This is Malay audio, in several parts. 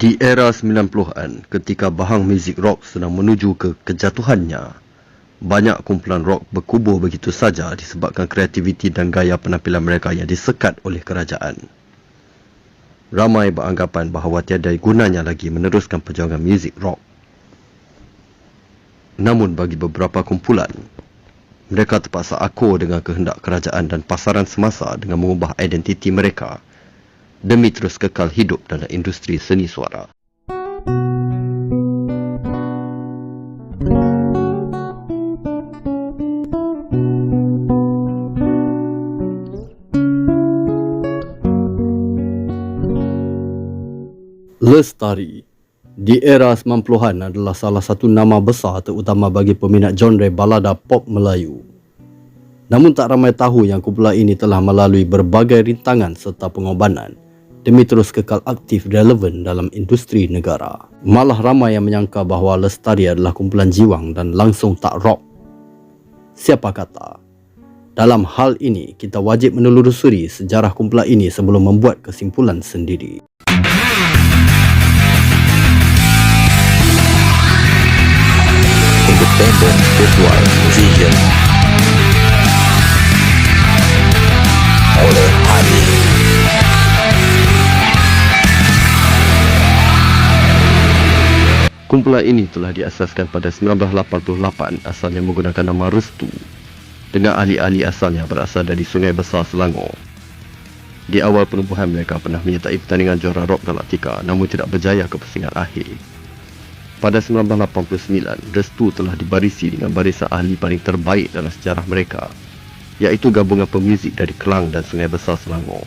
Di era 90-an, ketika bahang muzik rock sedang menuju ke kejatuhannya, banyak kumpulan rock berkubur begitu saja disebabkan kreativiti dan gaya penampilan mereka yang disekat oleh kerajaan. Ramai beranggapan bahawa tiada gunanya lagi meneruskan perjuangan muzik rock. Namun bagi beberapa kumpulan, mereka terpaksa akur dengan kehendak kerajaan dan pasaran semasa dengan mengubah identiti mereka demi terus kekal hidup dalam industri seni suara. Lestari di era 90-an adalah salah satu nama besar terutama bagi peminat genre balada pop Melayu. Namun tak ramai tahu yang kumpulan ini telah melalui berbagai rintangan serta pengorbanan demi terus kekal aktif relevan dalam industri negara. Malah ramai yang menyangka bahawa Lestari adalah kumpulan jiwang dan langsung tak rock. Siapa kata? Dalam hal ini, kita wajib menelusuri sejarah kumpulan ini sebelum membuat kesimpulan sendiri. Independent Visual Vision oleh Adi Kumpulan ini telah diasaskan pada 1988 asalnya menggunakan nama Restu dengan ahli-ahli asalnya berasal dari Sungai Besar Selangor. Di awal penubuhan mereka pernah menyertai pertandingan juara rock Galactica namun tidak berjaya ke pusingan akhir. Pada 1989, Restu telah dibarisi dengan barisan ahli paling terbaik dalam sejarah mereka iaitu gabungan pemuzik dari Kelang dan Sungai Besar Selangor.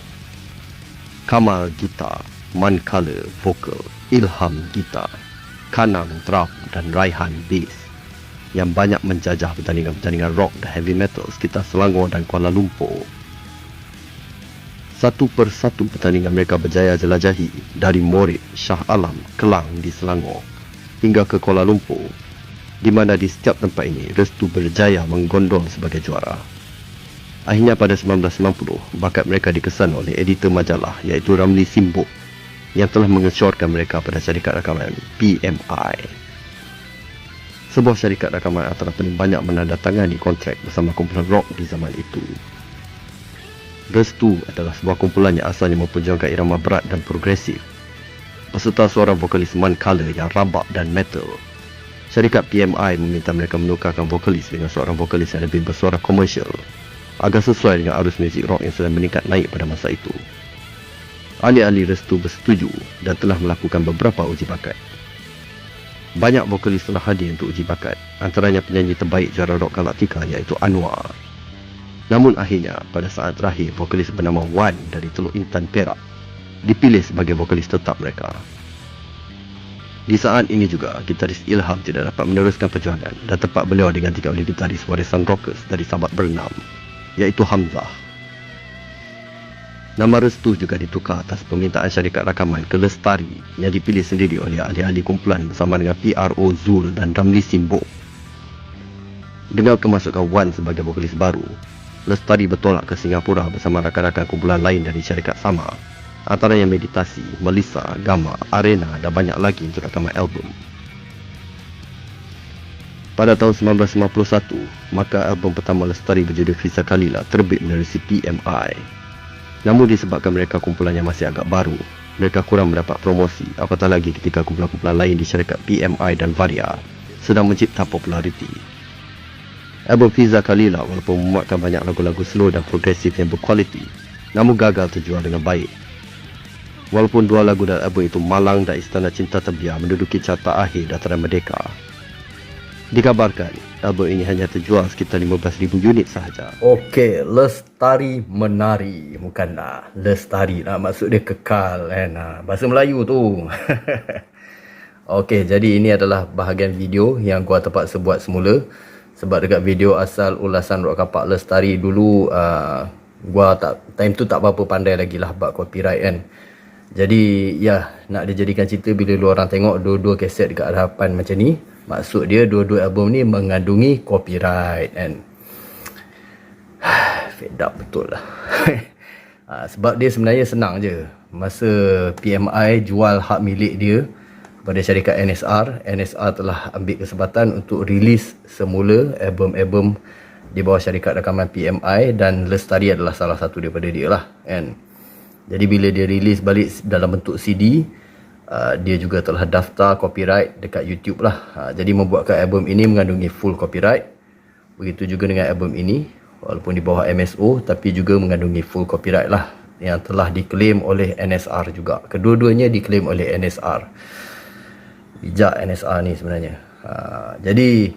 Kamal gitar, Man Color vokal, Ilham gitar, Kanang drum dan Raihan bass yang banyak menjajah pertandingan-pertandingan rock dan heavy metal sekitar Selangor dan Kuala Lumpur. Satu persatu pertandingan mereka berjaya jelajahi dari Morit, Shah Alam, Kelang di Selangor hingga ke Kuala Lumpur di mana di setiap tempat ini Restu berjaya menggondol sebagai juara. Akhirnya pada 1990, bakat mereka dikesan oleh editor majalah iaitu Ramli Simbok yang telah mengesyorkan mereka pada syarikat rakaman PMI. Sebuah syarikat rakaman antara paling banyak menandatangani kontrak bersama kumpulan rock di zaman itu. Restu adalah sebuah kumpulan yang asalnya memperjuangkan irama berat dan progresif. Peserta suara vokalis Man Color yang rabak dan metal. Syarikat PMI meminta mereka menukarkan vokalis dengan seorang vokalis yang lebih bersuara komersial agar sesuai dengan arus muzik rock yang sedang meningkat naik pada masa itu ahli-ahli restu bersetuju dan telah melakukan beberapa uji bakat. Banyak vokalis telah hadir untuk uji bakat, antaranya penyanyi terbaik juara rock Galactica iaitu Anwar. Namun akhirnya, pada saat terakhir, vokalis bernama Wan dari Teluk Intan Perak dipilih sebagai vokalis tetap mereka. Di saat ini juga, gitaris Ilham tidak dapat meneruskan perjuangan dan tempat beliau digantikan oleh gitaris warisan rockers dari sahabat bernam, iaitu Hamzah. Nama restu juga ditukar atas permintaan syarikat rakaman ke Lestari yang dipilih sendiri oleh ahli-ahli kumpulan bersama dengan PRO Zul dan Ramli Simbo. Dengan kemasukan Wan sebagai vokalis baru, Lestari bertolak ke Singapura bersama rakan-rakan kumpulan lain dari syarikat sama antaranya Meditasi, Melissa, Gamma, Arena dan banyak lagi untuk rakaman album. Pada tahun 1991, maka album pertama Lestari berjudul Fisa Kalila terbit melalui PMI Namun disebabkan mereka kumpulan yang masih agak baru, mereka kurang mendapat promosi apatah lagi ketika kumpulan-kumpulan lain di syarikat PMI dan Varia sedang mencipta populariti. Album Fiza Kalila walaupun memuatkan banyak lagu-lagu slow dan progresif yang berkualiti, namun gagal terjual dengan baik. Walaupun dua lagu dalam album itu Malang dan Istana Cinta Terbiar menduduki carta akhir dataran Merdeka, Dikabarkan, album ini hanya terjual sekitar 15,000 unit sahaja. Okey, lestari menari. Bukanlah lestari lah. Maksud dia kekal kan. Ha, bahasa Melayu tu. Okey, jadi ini adalah bahagian video yang gua terpaksa buat semula. Sebab dekat video asal ulasan rock kapak lestari dulu, uh, gua tak time tu tak apa-apa pandai lagi lah bab copyright kan. Jadi ya nak dijadikan cerita bila lu orang tengok dua-dua kaset dekat hadapan macam ni Maksud dia dua-dua album ni mengandungi copyright kan. Fed up betul lah. ha, sebab dia sebenarnya senang je. Masa PMI jual hak milik dia kepada syarikat NSR, NSR telah ambil kesempatan untuk rilis semula album-album di bawah syarikat rakaman PMI dan Lestari adalah salah satu daripada dia lah kan. Jadi bila dia rilis balik dalam bentuk CD, uh, dia juga telah daftar copyright dekat YouTube lah. Uh, jadi membuatkan album ini mengandungi full copyright. Begitu juga dengan album ini, walaupun di bawah MSO tapi juga mengandungi full copyright lah yang telah diklaim oleh NSR juga. Kedua-duanya diklaim oleh NSR. Bijak NSR ni sebenarnya. Uh, jadi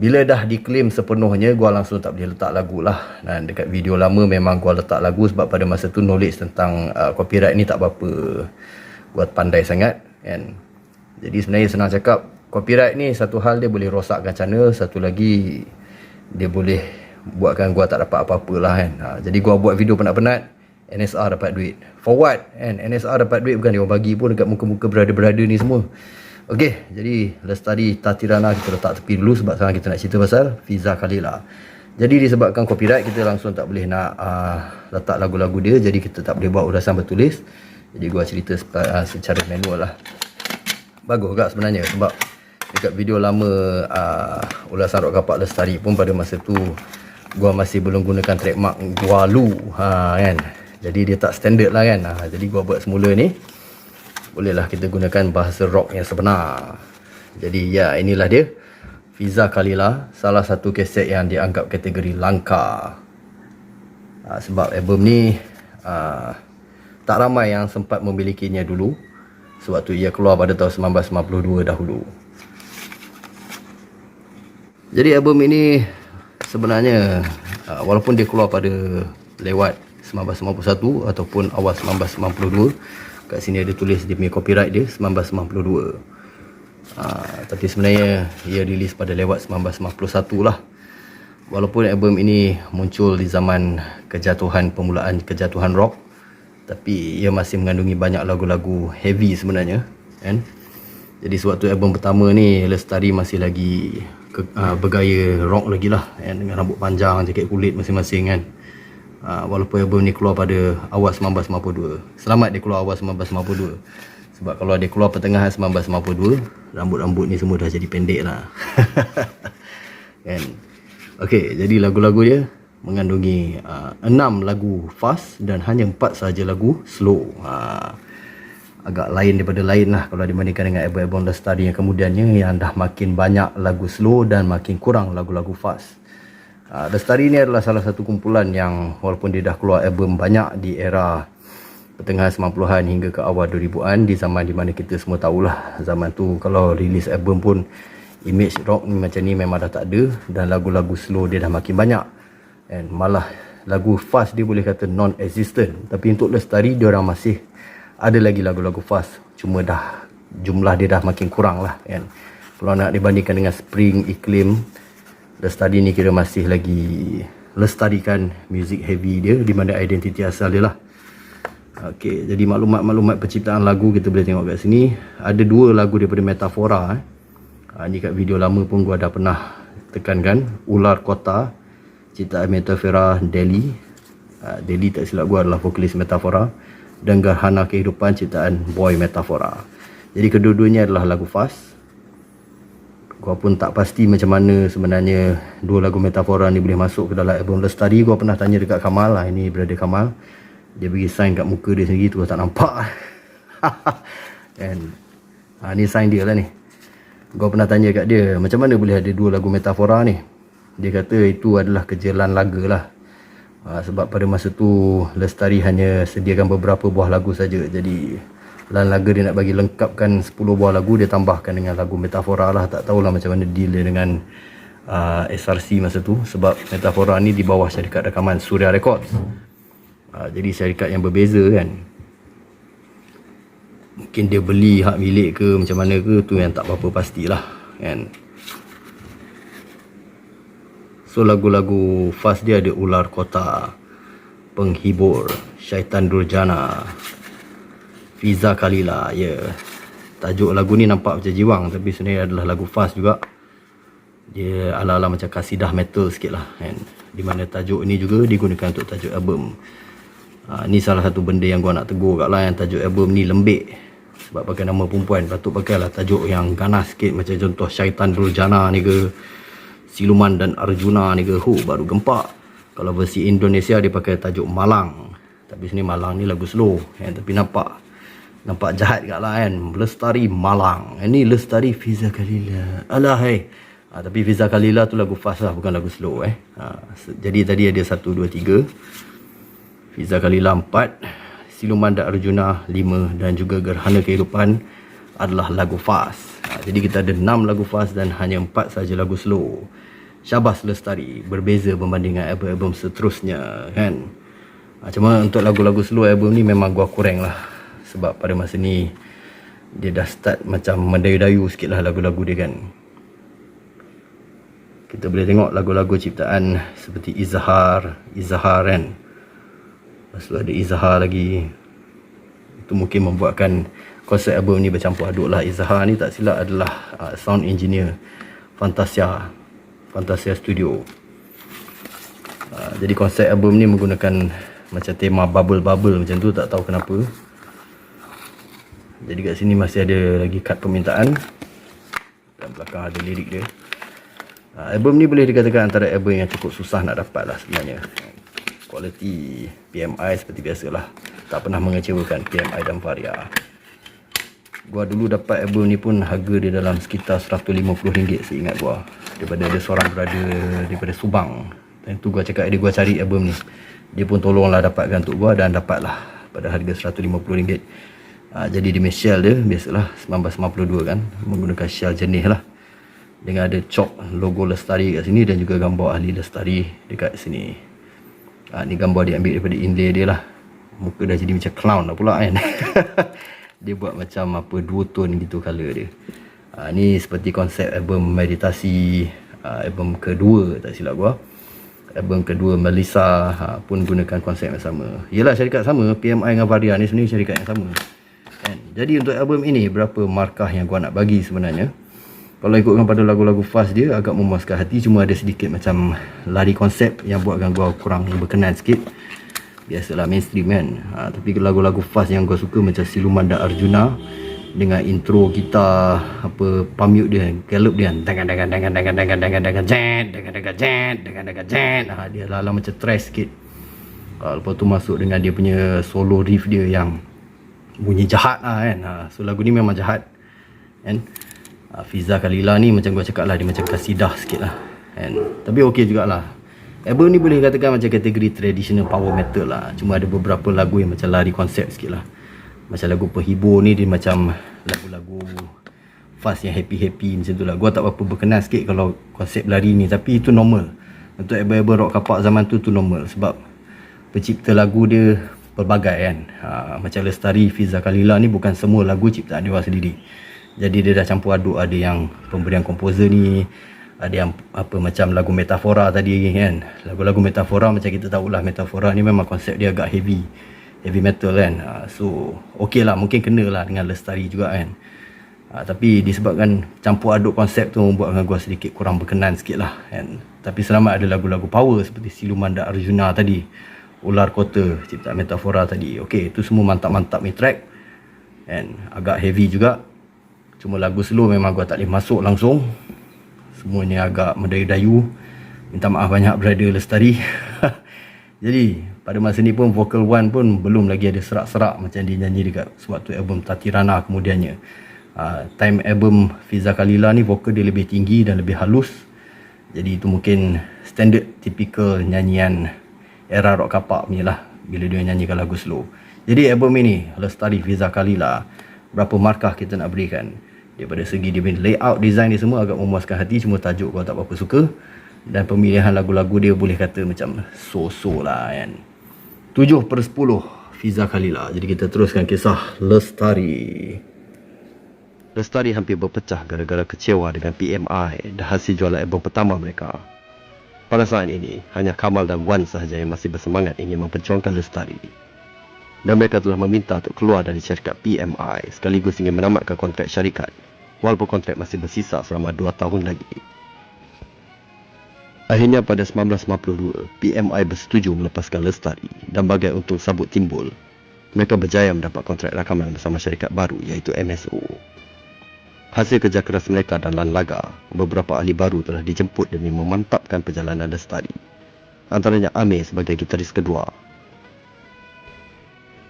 bila dah diklaim sepenuhnya gua langsung tak boleh letak lagu lah. Dan dekat video lama memang gua letak lagu sebab pada masa tu knowledge tentang uh, copyright ni tak berapa gua pandai sangat kan. Jadi sebenarnya senang cakap copyright ni satu hal dia boleh rosakkan channel satu lagi dia boleh buatkan gua tak dapat apa-apa lah kan. Ha, jadi gua buat video penat-penat NSR dapat duit. For what? Kan NSR dapat duit bukan dia bagi pun dekat muka-muka berada-berada ni semua Okey, jadi Lestari Tatirana kita letak tepi dulu sebab sekarang kita nak cerita pasal Fiza Khalila. Jadi disebabkan copyright kita langsung tak boleh nak uh, letak lagu-lagu dia jadi kita tak boleh buat ulasan bertulis. Jadi gua cerita uh, secara manual lah. Bagus juga sebenarnya sebab dekat video lama uh, ulasan rock kapak Lestari pun pada masa tu gua masih belum gunakan trademark Gualu ha kan. Jadi dia tak standard lah kan. Ha, jadi gua buat semula ni bolehlah kita gunakan bahasa rock yang sebenar. Jadi ya inilah dia Fiza Kalila salah satu kaset yang dianggap kategori langka. Ha, sebab album ni ha, tak ramai yang sempat memilikinya dulu sewaktu ia keluar pada tahun 1952 dahulu. Jadi album ini sebenarnya ha, walaupun dia keluar pada lewat 1991 ataupun awal 1992 kat sini ada tulis dia punya copyright dia 1992 ha, tapi sebenarnya ia rilis pada lewat 1991 lah. Walaupun album ini muncul di zaman kejatuhan permulaan kejatuhan rock tapi ia masih mengandungi banyak lagu-lagu heavy sebenarnya kan? Jadi sewaktu album pertama ni Lestari masih lagi ke, uh, bergaya rock lagi lah kan? dengan rambut panjang, jaket kulit masing-masing kan Ha, walaupun album ni keluar pada awal 1952. Selamat dia keluar awal 1952. Sebab kalau dia keluar pertengahan 1952, rambut-rambut ni semua dah jadi pendek lah. kan? Okay, jadi lagu-lagu dia mengandungi uh, 6 lagu fast dan hanya 4 saja lagu slow. Ha, agak lain daripada lain lah kalau dibandingkan dengan album-album Lestari yang kemudiannya yang dah makin banyak lagu slow dan makin kurang lagu-lagu fast. Uh, The Starry ni adalah salah satu kumpulan yang walaupun dia dah keluar album banyak di era pertengahan 90-an hingga ke awal 2000-an di zaman di mana kita semua tahulah zaman tu kalau rilis album pun image rock ni macam ni memang dah tak ada dan lagu-lagu slow dia dah makin banyak. And malah lagu fast dia boleh kata non-existent. Tapi untuk Lestari dia orang masih ada lagi lagu-lagu fast. Cuma dah jumlah dia dah makin kurang lah. Kan kalau nak dibandingkan dengan Spring, Iklim Lestari ni kira masih lagi lestarikan music heavy dia di mana identiti asal dia lah. Okey, jadi maklumat-maklumat penciptaan lagu kita boleh tengok kat sini. Ada dua lagu daripada Metafora eh. Ha, ni kat video lama pun gua dah pernah tekankan Ular Kota ciptaan Metafora Delhi. Ha, Delhi tak silap gua adalah vokalis Metafora dan Gerhana Kehidupan ciptaan Boy Metafora. Jadi kedua-duanya adalah lagu fast Gua pun tak pasti macam mana sebenarnya dua lagu metafora ni boleh masuk ke dalam album Lestari. Gua pernah tanya dekat Kamal lah. Ini berada Kamal. Dia bagi sign kat muka dia sendiri tu. tak nampak. And, ha, ni sign dia lah ni. Gua pernah tanya kat dia. Macam mana boleh ada dua lagu metafora ni? Dia kata itu adalah kejelan laga lah. Ha, sebab pada masa tu Lestari hanya sediakan beberapa buah lagu saja. Jadi dan lagu dia nak bagi lengkapkan 10 buah lagu dia tambahkan dengan lagu metafora lah. Tak tahulah macam mana deal dia dengan uh, SRC masa tu. Sebab metafora ni di bawah syarikat rekaman Surya Records. Uh, jadi syarikat yang berbeza kan. Mungkin dia beli hak milik ke macam mana ke tu yang tak apa-apa pastilah kan. So lagu-lagu fast dia ada Ular Kota Penghibur Syaitan Durjana Fiza Kalila, ya. Yeah. tajuk lagu ni nampak macam jiwang tapi sebenarnya adalah lagu fast juga. Dia ala-ala macam kasidah metal sikit lah kan. Di mana tajuk ni juga digunakan untuk tajuk album. Ha, ni salah satu benda yang gua nak tegur kat lah yang tajuk album ni lembik. Sebab pakai nama perempuan patut pakai lah tajuk yang ganas sikit macam contoh syaitan Durjana ni ke siluman dan Arjuna ni ke hu baru gempak. Kalau versi Indonesia dia pakai tajuk Malang. Tapi sini Malang ni lagu slow kan. Tapi nampak Nampak jahat kat lah kan? Lestari Malang. Ini Lestari Fiza Khalila. Alah hai ha, Tapi Fiza Khalila tu lagu fast lah Bukan lagu slow eh. Ha, Jadi tadi ada 1, 2, 3 Fiza Khalila 4 Siluman Dan Arjuna 5 Dan juga Gerhana Kehidupan Adalah lagu fast. Ha, Jadi kita ada 6 lagu fast Dan hanya 4 saja lagu slow. Syabas Lestari Berbeza berbanding dengan album-album seterusnya Kan? Ha, Cuma untuk lagu-lagu slow album ni Memang gua kurang lah sebab pada masa ni dia dah start macam mendayu-dayu sikit lah lagu-lagu dia kan. Kita boleh tengok lagu-lagu ciptaan seperti Izhar Izhar kan. Lepas tu ada Izhar lagi. Itu mungkin membuatkan konsep album ni bercampur aduk lah. Izhar ni tak silap adalah uh, sound engineer Fantasia Fantasia Studio. Uh, jadi konsep album ni menggunakan macam tema bubble-bubble macam tu tak tahu kenapa jadi kat sini masih ada lagi kad permintaan. Dan belakang ada lirik dia. Uh, Album ni boleh dikatakan antara album yang cukup susah nak dapat lah sebenarnya. Kualiti PMI seperti biasalah. Tak pernah mengecewakan PMI dan Varia Gua dulu dapat album ni pun harga dia dalam sekitar RM150 seingat gua. Daripada ada seorang berada daripada Subang. Dan tu gua cakap dia gua cari album ni. Dia pun tolonglah dapatkan untuk gua dan dapatlah pada harga RM150 Ha, jadi di shell dia biasalah 1952 kan menggunakan shell jenis lah. Dengan ada chalk logo lestari kat sini dan juga gambar ahli lestari dekat sini. Ha, ni gambar dia ambil daripada inlay dia lah. Muka dah jadi macam clown lah pula kan. Dia buat macam apa dua tone gitu color dia. Ha, ni seperti konsep album meditasi album kedua tak silap gua. Album kedua Melissa ha, pun gunakan konsep yang sama. Yelah syarikat sama. PMI dengan Varia ni sebenarnya syarikat yang sama kan? Jadi untuk album ini berapa markah yang gua nak bagi sebenarnya? Kalau ikutkan pada lagu-lagu fast dia agak memuaskan hati cuma ada sedikit macam lari konsep yang buatkan gua kurang berkenan sikit. Biasalah mainstream kan. Ha, tapi lagu-lagu fast yang gua suka macam Siluman dan Arjuna dengan intro kita apa pamute dia gallop dia dengan dengan dengan dengan dengan dengan dengan jet dengan dengan jet dengan dengan jet ha, dia lala macam trash sikit ha, lepas tu masuk dengan dia punya solo riff dia yang bunyi jahat lah kan. Ha, so lagu ni memang jahat kan? Ha, Fiza Kalila ni macam gua cakap lah dia macam kasidah sikit lah kan? Tapi okey jugalah. Album ni boleh katakan macam kategori traditional power metal lah. Cuma ada beberapa lagu yang macam lari konsep sikit lah. Macam lagu penghibur ni dia macam lagu-lagu fast yang happy-happy macam tu lah. Gua tak berapa berkenan sikit kalau konsep lari ni tapi itu normal. Untuk album-album rock kapak zaman tu tu normal. Sebab pencipta lagu dia pelbagai kan. Ha, macam Lestari Fiza Kalila ni bukan semua lagu ciptaan dia sendiri. Jadi dia dah campur aduk ada yang pemberian komposer ni ada yang apa macam lagu metafora tadi kan. Lagu-lagu metafora macam kita tahulah metafora ni memang konsep dia agak heavy heavy metal kan. Ha, so okey lah mungkin kena lah dengan Lestari juga kan. Ha, tapi disebabkan campur aduk konsep tu membuatkan gua sedikit kurang berkenan sikit lah kan. Tapi selamat ada lagu-lagu power seperti Siluman dan Arjuna tadi ular kota cipta metafora tadi. Okey itu semua mantap-mantap ni track. And agak heavy juga. Cuma lagu slow memang gua tak boleh masuk langsung. Semuanya agak mendayu-dayu. Minta maaf banyak brother lestari. Jadi pada masa ni pun vocal one pun belum lagi ada serak-serak macam dia nyanyi dekat sewaktu album Tatirana kemudiannya. Uh, time album Fiza Kalila ni vokal dia lebih tinggi dan lebih halus. Jadi itu mungkin standard typical nyanyian era rock kapak punya lah bila dia nyanyikan lagu slow. Jadi album ini Lestari Fiza Kalila berapa markah kita nak berikan? Daripada segi dia punya layout design dia semua agak memuaskan hati cuma tajuk kau tak apa-apa suka. Dan pemilihan lagu-lagu dia boleh kata macam so-so lah kan? 7 per 10 Fiza Kalila jadi kita teruskan kisah Lestari Lestari hampir berpecah gara-gara kecewa dengan PMI dan hasil jualan album pertama mereka pada saat ini, hanya Kamal dan Wan sahaja yang masih bersemangat ingin memperjuangkan lestari. dan mereka telah meminta untuk keluar dari syarikat PMI sekaligus ingin menamatkan kontrak syarikat walaupun kontrak masih bersisa selama 2 tahun lagi. Akhirnya pada 1952, PMI bersetuju melepaskan Lestari dan bagai untuk sabut timbul, mereka berjaya mendapat kontrak rakaman bersama syarikat baru iaitu MSO. Hasil kerja keras mereka dan Lan Laga, beberapa ahli baru telah dijemput demi memantapkan perjalanan Lestari. Antaranya Amir sebagai gitaris kedua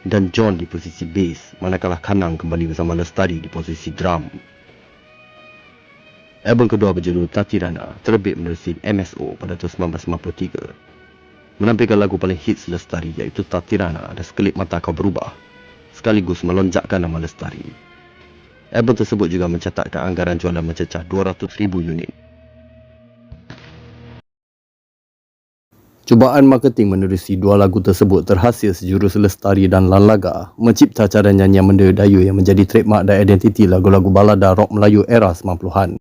dan John di posisi bass manakala Kanang kembali bersama Lestari di posisi drum. Album kedua berjudul Tatirana terbit menerusi MSO pada tahun 1953. Menampilkan lagu paling hits Lestari iaitu Tatirana dan Sekelip Mata Kau Berubah sekaligus melonjakkan nama Lestari. Album tersebut juga mencatatkan anggaran jualan mencecah 200,000 unit. Cubaan marketing menerusi dua lagu tersebut terhasil sejurus Lestari dan Lan Laga mencipta cara nyanyian mendayu yang menjadi trademark dan identiti lagu-lagu balada rock Melayu era 90-an.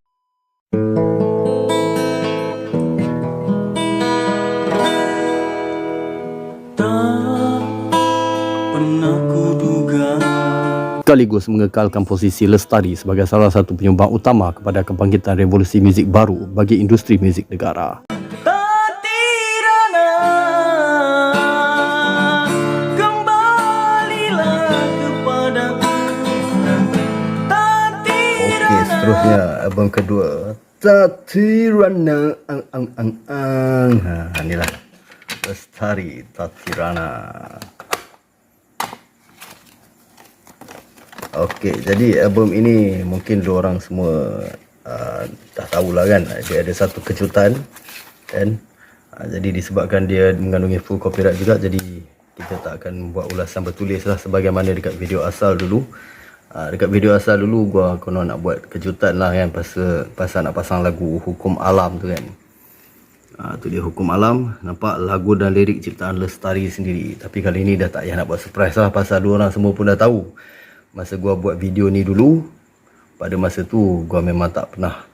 Sekaligus mengekalkan posisi Lestari sebagai salah satu penyumbang utama kepada kebangkitan revolusi muzik baru bagi industri muzik negara. Okey, seterusnya album kedua. Tatirana ang ang ang ang. Ha inilah Lestari Tatirana Okey, jadi album ini mungkin dua orang semua uh, dah tahulah kan dia ada satu kejutan kan. Uh, jadi disebabkan dia mengandungi full copyright juga jadi kita tak akan buat ulasan bertulis lah sebagaimana dekat video asal dulu. Uh, dekat video asal dulu gua konon nak buat kejutan lah kan pasal pasal nak pasang lagu Hukum Alam tu kan. Uh, tu dia Hukum Alam nampak lagu dan lirik ciptaan Lestari sendiri. Tapi kali ini dah tak payah nak buat surprise lah pasal dua orang semua pun dah tahu masa gua buat video ni dulu pada masa tu gua memang tak pernah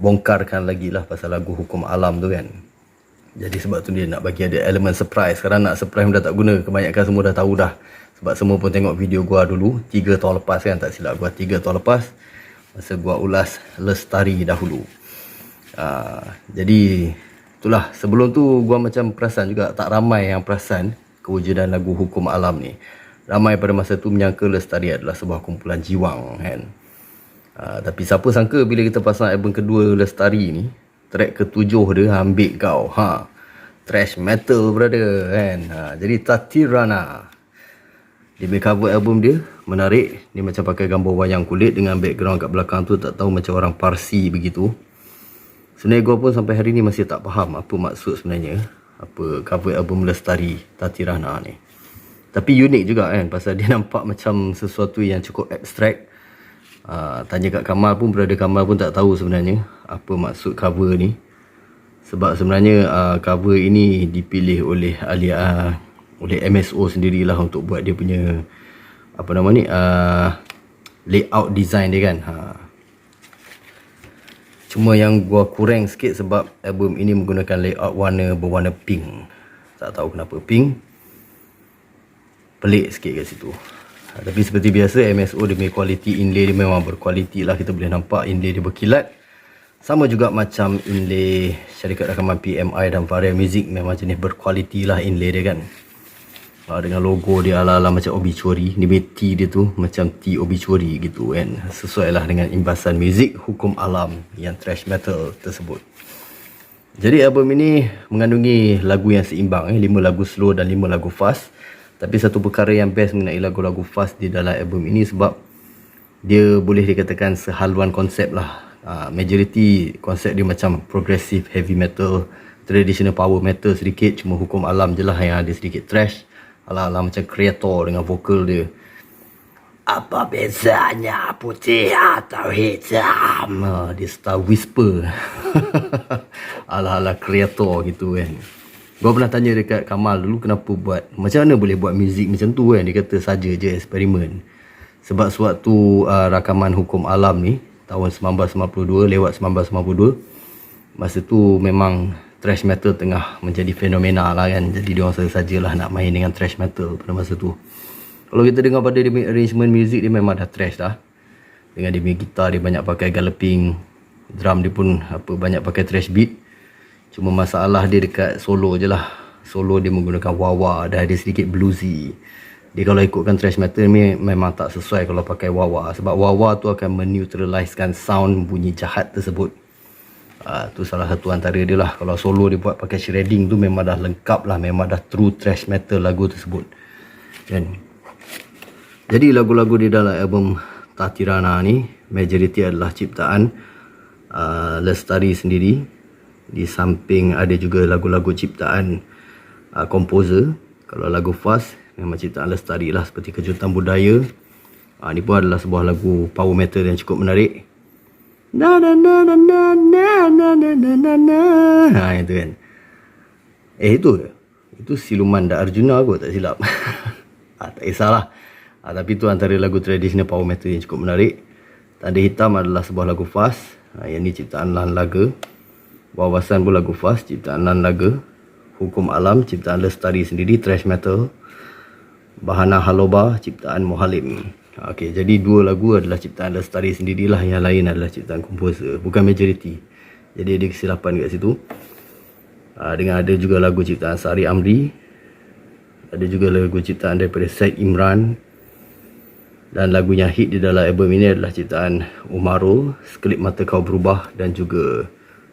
bongkarkan lagi lah pasal lagu hukum alam tu kan. Jadi sebab tu dia nak bagi ada elemen surprise. Sekarang nak surprise dah tak guna. Kebanyakan semua dah tahu dah. Sebab semua pun tengok video gua dulu 3 tahun lepas kan tak silap gua. 3 tahun lepas masa gua ulas lestari dahulu. Uh, jadi itulah. Sebelum tu gua macam perasan juga tak ramai yang perasan kewujudan lagu hukum alam ni ramai pada masa tu menyangka Lestari adalah sebuah kumpulan jiwang kan. Uh, tapi siapa sangka bila kita pasang album kedua Lestari ni, track ketujuh dia ambil kau. Ha. Trash metal brother kan. Ha. jadi Tatirana. Dia make cover album dia menarik. Dia macam pakai gambar wayang kulit dengan background kat belakang tu tak tahu macam orang Parsi begitu. Sebenarnya gua pun sampai hari ni masih tak faham apa maksud sebenarnya apa cover album Lestari Tatirana ni. Tapi unik juga kan pasal dia nampak macam sesuatu yang cukup abstrak. Uh, tanya kat Kamal pun berada Kamal pun tak tahu sebenarnya apa maksud cover ni. Sebab sebenarnya uh, cover ini dipilih oleh ahli uh, oleh MSO sendirilah untuk buat dia punya apa nama ni uh, layout design dia kan. Ha. Cuma yang gua kurang sikit sebab album ini menggunakan layout warna berwarna pink. Tak tahu kenapa pink pelik sikit kat situ. Ha, tapi seperti biasa MSO demi kualiti inlay dia memang berkualiti lah. Kita boleh nampak inlay dia berkilat. Sama juga macam inlay syarikat rakaman PMI dan Varia Music memang jenis berkualiti lah inlay dia kan. Ha, dengan logo dia ala-ala macam obituary ni T dia tu macam T obituary gitu kan. Sesuai lah dengan imbasan muzik hukum alam yang trash metal tersebut. Jadi album ini mengandungi lagu yang seimbang eh, 5 lagu slow dan 5 lagu fast tapi satu perkara yang best mengenai lagu-lagu fast di dalam album ini sebab dia boleh dikatakan sehaluan konsep lah. Uh, majority konsep dia macam progressive heavy metal, traditional power metal sedikit cuma hukum alam je lah yang ada sedikit trash. Ala-ala macam kreator dengan vokal dia. Apa bezanya putih atau hitam? Uh, dia style whisper. Ala-ala kreator gitu kan. Gua pernah tanya dekat Kamal dulu kenapa buat macam mana boleh buat muzik macam tu kan dia kata saja je eksperimen. Sebab sewaktu uh, rakaman hukum alam ni tahun 1952 lewat 1952 masa tu memang thrash metal tengah menjadi fenomena lah kan. Jadi dia orang sajalah nak main dengan thrash metal pada masa tu. Kalau kita dengar pada dia arrangement music dia memang dah trash dah. Dengan dia punya gitar dia banyak pakai galloping. Drum dia pun apa banyak pakai trash beat. Cuma masalah dia dekat solo je lah. Solo dia menggunakan wah-wah dah ada sedikit bluesy. Dia kalau ikutkan thrash metal ni memang tak sesuai kalau pakai wah-wah. Sebab wah-wah tu akan meneutralizekan sound bunyi jahat tersebut. Uh, tu salah satu antara dia lah. Kalau solo dia buat pakai shredding tu memang dah lengkap lah. Memang dah true thrash metal lagu tersebut. Kan? Jadi lagu-lagu di dalam album Tatirana ni majoriti adalah ciptaan uh, Lestari sendiri. Di samping ada juga lagu-lagu ciptaan uh, komposer. Kalau lagu Fast memang ciptaan Lestari lah seperti kejutan budaya. Ha, ni pun adalah sebuah lagu power metal yang cukup menarik. Na na na na na na na na na na na. Ha itu kan. Eh itu? Itu siluman da Arjuna aku tak silap. ha, tak kisahlah. Ha, tapi itu antara lagu tradisional power metal yang cukup menarik. Tanda hitam adalah sebuah lagu fast. Ha, yang ni ciptaan Lan Laga. Wawasan pun lagu fast ciptaan Lan Laga. Hukum Alam ciptaan Lestari sendiri trash metal. Bahana Haloba ciptaan Muhalim. Okey, jadi dua lagu adalah ciptaan Lestari sendirilah, yang lain adalah ciptaan komposer, bukan majoriti. Jadi ada kesilapan kat situ. Uh, dengan ada juga lagu ciptaan Sari Amri. Ada juga lagu ciptaan daripada Syed Imran. Dan lagu yang hit di dalam album ini adalah ciptaan Umarul, Sekelip Mata Kau Berubah dan juga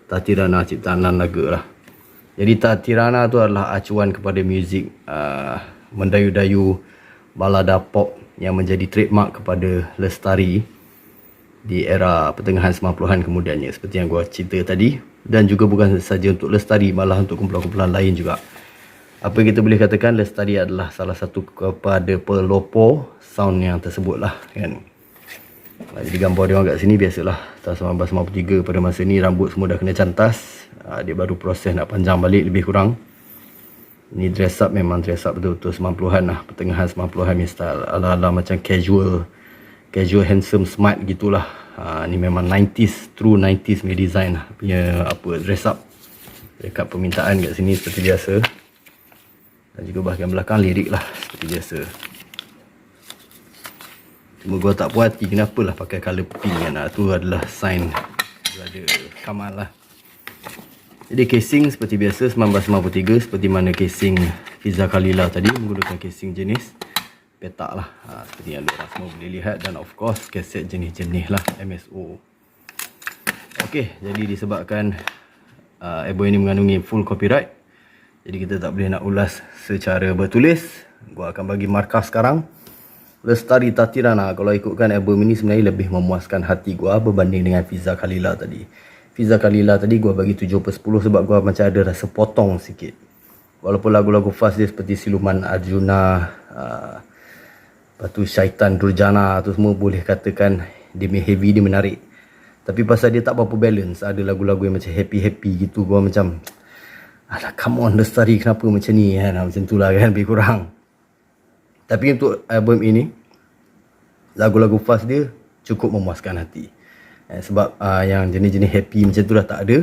Tatirana ciptaan Naga lah. Jadi Tatirana tu adalah acuan kepada muzik uh, mendayu-dayu balada pop yang menjadi trademark kepada Lestari di era pertengahan 90-an kemudiannya seperti yang gua cerita tadi dan juga bukan saja untuk Lestari malah untuk kumpulan-kumpulan lain juga. Apa kita boleh katakan Lestari adalah salah satu kepada pelopor sound yang tersebut lah kan. Jadi gambar dia orang kat sini biasalah tahun 1993 pada masa ni rambut semua dah kena cantas. Ah, dia baru proses nak panjang balik lebih kurang. Ni dress up memang dress up betul-betul 90-an lah. Pertengahan 90-an ni style. Ala-ala macam casual. Casual, handsome, smart gitulah. Ha, ni memang 90s, true 90s punya design lah. Punya apa, dress up. Dekat permintaan kat sini seperti biasa. Dan juga bahagian belakang lirik lah seperti biasa. Cuma gua tak puas hati kenapa lah pakai colour pink kan. Ha, tu adalah sign. Ada Kamal lah. Jadi casing seperti biasa 1993 seperti mana casing Fiza Khalila tadi menggunakan casing jenis petak lah ha, seperti yang anda semua boleh lihat dan of course kaset jenis-jenis lah MSO ok jadi disebabkan uh, album ini mengandungi full copyright jadi kita tak boleh nak ulas secara bertulis gua akan bagi markah sekarang Lestari Tatirana kalau ikutkan album ini sebenarnya lebih memuaskan hati gua berbanding dengan Fiza Khalila tadi Fiza Kalila tadi gua bagi 7 per 10 sebab gua macam ada rasa potong sikit. Walaupun lagu-lagu fast dia seperti Siluman Arjuna, uh, lepas tu Syaitan Durjana tu semua boleh katakan dia heavy dia menarik. Tapi pasal dia tak berapa balance, ada lagu-lagu yang macam happy-happy gitu gua macam Alah come on Lestari kenapa macam ni kan Macam tu lah kan lebih kurang Tapi untuk album ini Lagu-lagu fast dia cukup memuaskan hati. Eh, sebab uh, yang jenis-jenis happy macam tu dah tak ada.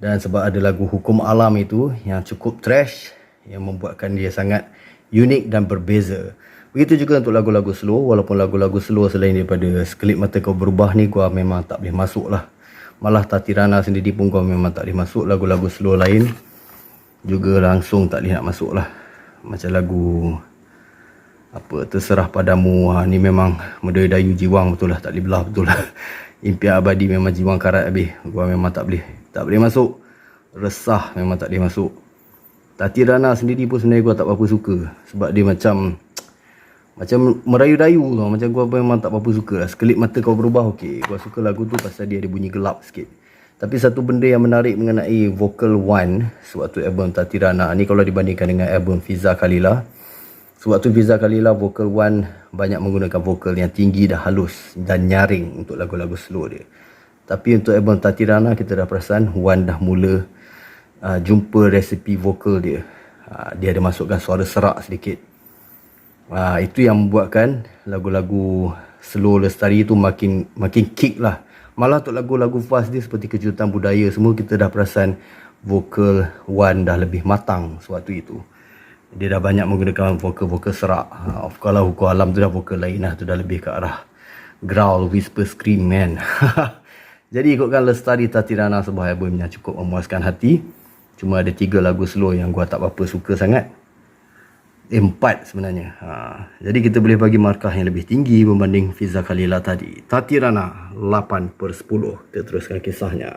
Dan sebab ada lagu Hukum Alam itu yang cukup trash yang membuatkan dia sangat unik dan berbeza. Begitu juga untuk lagu-lagu slow walaupun lagu-lagu slow selain daripada Sekelip Mata Kau Berubah ni gua memang tak boleh masuk lah. Malah Tatirana sendiri pun gua memang tak boleh masuk. Lagu-lagu slow lain juga langsung tak boleh nak masuk lah. Macam lagu apa terserah padamu. Ha, ni memang mendayu jiwang betul lah? Tak boleh belah betul lah? Impian abadi memang jiwa karat habis. Gua memang tak boleh tak boleh masuk. Resah memang tak boleh masuk. Tati Rana sendiri pun sebenarnya gua tak apa suka. Sebab dia macam macam merayu-rayu tu macam gua memang tak apa suka lah. Sekelip mata kau berubah okey gua suka lagu tu pasal dia ada bunyi gelap sikit. Tapi satu benda yang menarik mengenai vocal one sewaktu album Tati Rana. Ni kalau dibandingkan dengan album Fiza Khalila Sewaktu Fiza Khalila vocal one banyak menggunakan vokal yang tinggi dan halus dan nyaring untuk lagu-lagu slow dia. Tapi untuk album Tatirana kita dah perasan Wan dah mula uh, jumpa resipi vokal dia. Uh, dia ada masukkan suara serak sedikit. Uh, itu yang membuatkan lagu-lagu slow lestari tu makin makin kick lah. Malah untuk lagu-lagu fast dia seperti kejutan budaya semua kita dah perasan vokal Wan dah lebih matang sewaktu itu. Dia dah banyak menggunakan vokal-vokal serak. Of course lah hukum alam tu dah vokal lain lah. Tu dah lebih ke arah growl, whisper, scream man. Jadi ikutkan Lestari Tatirana sebuah album yang cukup memuaskan hati. Cuma ada tiga lagu slow yang gua tak berapa suka sangat. Empat sebenarnya. Ha, jadi kita boleh bagi markah yang lebih tinggi berbanding Fiza Khalila tadi. Tatirana 8 per 10. Kita teruskan kisahnya.